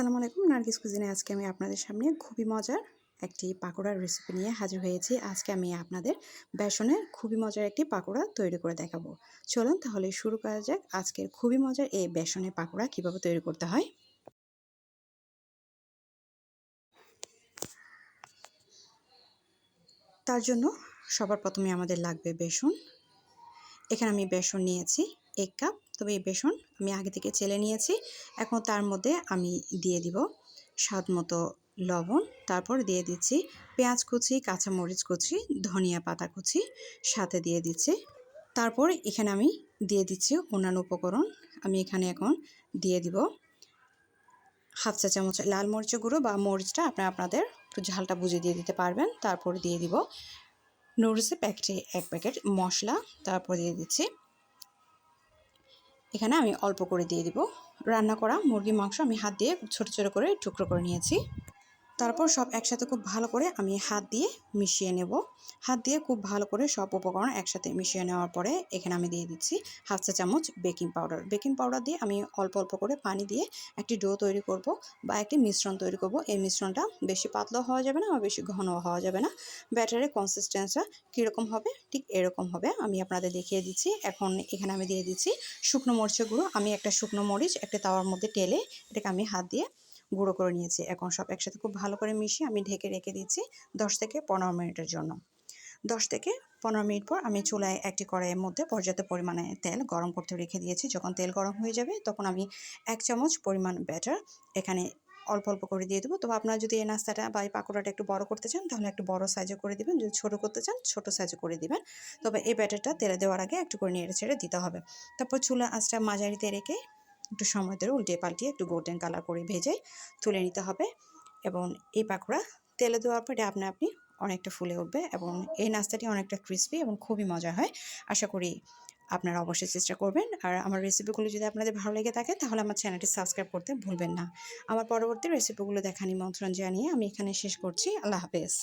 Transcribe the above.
আসসালামু আলাইকুম, নার্গিস কুজিনে আজকে আমি আপনাদের সামনে খুবই মজার একটি পাকোড়ার রেসিপি নিয়ে হাজির হয়েছি। আজকে আমি আপনাদের বেসনের খুবই মজার একটি পাকোড়া তৈরি করে দেখাবো। চলুন তাহলে শুরু করা যাক আজকের খুবই মজার এই বেসনের পাকোড়া কীভাবে তৈরি করতে হয়। তার জন্য সবার প্রথমে আমাদের লাগবে বেসন। এখানে আমি বেসন নিয়েছি, এক কাপ তবে এই বেসন আমি আগে থেকে চেলে নিয়েছি। এখন তার মধ্যে আমি দিয়ে দিব স্বাদ মতো লবণ। তারপর দিয়ে দিচ্ছি পেঁয়াজ কুচি, কাঁচামরিচ কুচি, ধনিয়া পাতা কুচি সাথে দিয়ে দিচ্ছি। তারপর এখানে আমি দিয়ে দিচ্ছি অন্যান্য উপকরণ। আমি এখানে এখন দিয়ে দিব হাফ চা চামচ লাল মরিচ গুঁড়ো বা মরিচটা আপনারা আপনাদের একটু ঝালটা বুঝে দিয়ে দিতে পারবেন। তারপর দিয়ে দিব নুডলসের প্যাকেটে এক প্যাকেট মশলা। তারপর দিয়ে দিচ্ছি এখানে আমি অল্প করে দিয়ে দিব। রান্না করা মুরগি মাংস আমি হাত দিয়ে ছোট ছোট করে টুকরো করে নিয়েছি। তারপর সব একসাথে খুব ভালো করে আমি হাত দিয়ে মিশিয়ে নেব। হাত দিয়ে খুব ভালো করে সব উপকরণ একসাথে মিশিয়ে নেওয়ার পরে এখানে আমি দিয়ে দিচ্ছি হাফ চা চামচ বেকিং পাউডার। বেকিং পাউডার দিয়ে আমি অল্প অল্প করে পানি দিয়ে একটি ডো তৈরি করব বা একটি মিশ্রণ তৈরি করব। এই মিশ্রণটা বেশি পাতলা হওয়া যাবে না বা বেশি ঘন হওয়া যাবে না। ব্যাটারের কনসিস্টেন্সটা কীরকম হবে? ঠিক এরকম হবে। আমি আপনাদের দেখিয়ে দিচ্ছি। এখন এখানে আমি দিয়ে দিচ্ছি শুকনো মরিচের গুঁড়ো। আমি একটা শুকনো মরিচ, একটা তাওয়ার মধ্যে টেলে এটাকে আমি হাত দিয়ে গুঁড়ো করে নিয়েছি। এখন সব একসাথে খুব ভালো করে মিশিয়ে আমি ঢেকে রেখে দিচ্ছি দশ থেকে পনেরো মিনিটের জন্য। দশ থেকে পনেরো মিনিট পর আমি চুলায় একটি কড়াইয়ের মধ্যে পর্যাপ্ত পরিমাণে তেল গরম করতে রেখে দিয়েছি। যখন তেল গরম হয়ে যাবে তখন আমি এক চামচ পরিমাণ ব্যাটার এখানে অল্প অল্প করে দিয়ে দেবো। তবে আপনারা যদি এই নাস্তাটা বা এই পাকোড়াটা একটু বড় করতে চান তাহলে একটু বড় সাইজে করে দিবেন। যদি ছোটো করতে চান ছোট সাইজে করে দিবেন। তবে এই ব্যাটারটা তেলে দেওয়ার আগে একটু করে নেড়ে ছেড়ে দিতে হবে। তারপর চুলা আঁচটা মাঝারিতে রেখে একটু সময় ধরে উল্টে পাল্টিয়ে একটু গোল্ডেন কালার করে ভেজে তুলে নিতে হবে এবং এই পাকোড়া তেলে দেওয়ার পরে আপনি আপনি অনেকটা ফুলে উঠবে এবং এই নাস্তাটি অনেকটা ক্রিসপি এবং খুবই মজা হয়। আশা করি আপনারা অবশ্যই চেষ্টা করবেন। আর আমার রেসিপিগুলো যদি আপনাদের ভালো লেগে থাকে তাহলে আমার চ্যানেলটি সাবস্ক্রাইব করতে ভুলবেন না। আমার পরবর্তী রেসিপিগুলো দেখা নিমন্ত্রণ জানিয়ে আমি এখানে শেষ করছি। আল্লাহ হাফেজ।